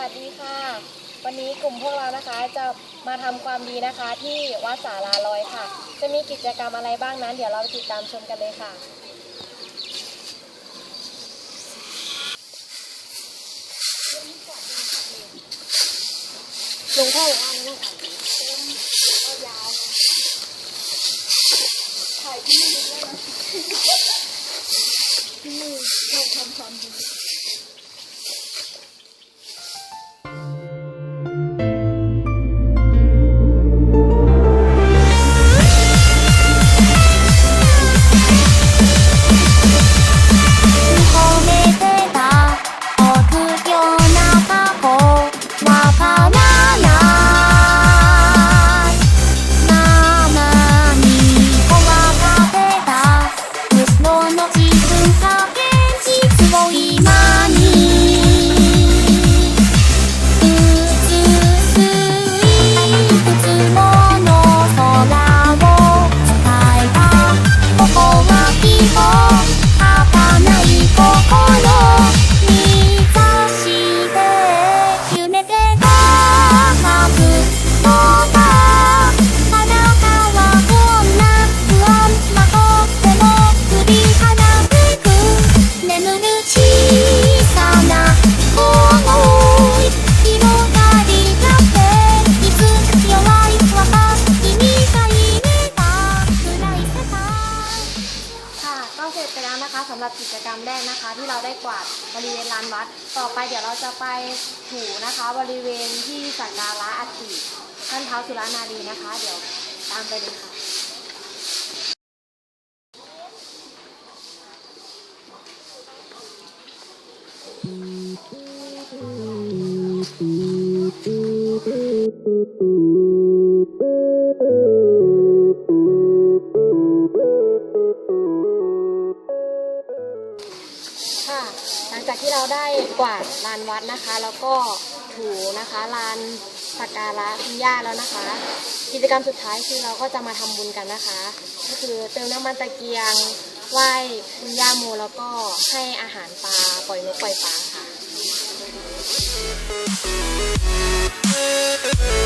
วัสดีค่ะ วันนี้กลุ่มพวกเรานะคะจะมาทำความดีนะคะที่วัดสาราลอยค่ะ จะมีกิจกรรมอะไรบ้างนั้น เดี๋ยวเราไปติดตามชมกันเลยค่ะหลวงพ่อ เสร็จไปแล้วนะคะสำหรับกิจกรรมแรกนะคะ ที่เราได้กวาดบริเวณลานวัด ต่อไปเดี๋ยวเราจะไปถูนะคะ บริเวณที่สักการะอัฐิท่านเท้าวสุรานารีนะคะ เดี๋ยวตามไปเลยค่ะค่ะ หลังจากที่เราได้กวาดลานวัดนะคะ แล้วก็ถูนะคะลานสักการะคุณย่าแล้วนะคะ กิจกรรมสุดท้ายคือเราก็จะมาทำบุญกันนะคะ ก็คือเติมน้ำมันตะเกียงไหว้คุณย่าโมแล้วก็ให้อาหารปลาปล่อยนกปล่อยปลาค่ะ「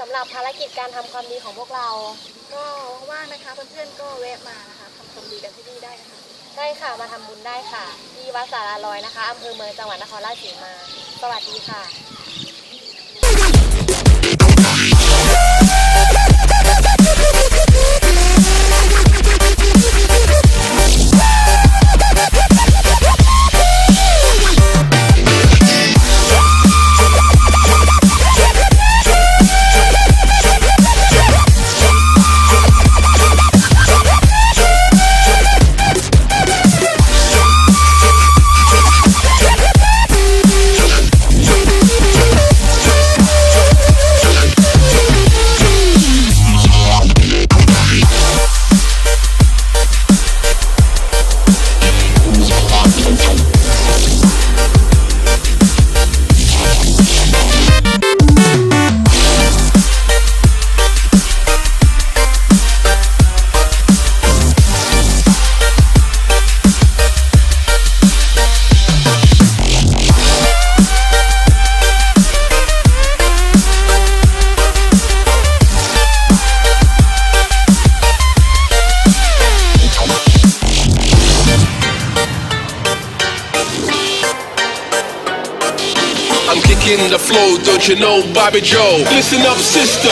สำหรับภารกิจการทำความดีของพวกเรา ก็ว่างนะคะเพื่อนๆก็แวะมานะคะทำความดีกันที่นี่ได้นะคะได้ค่ะมาทำบุญได้ค่ะ ที่วัดสาราลอยนะคะอำเภอเมืองจังหวัดนครราชสีมา สวัสดีค่ะ don't you know Bobby Joe? Listen up, sister.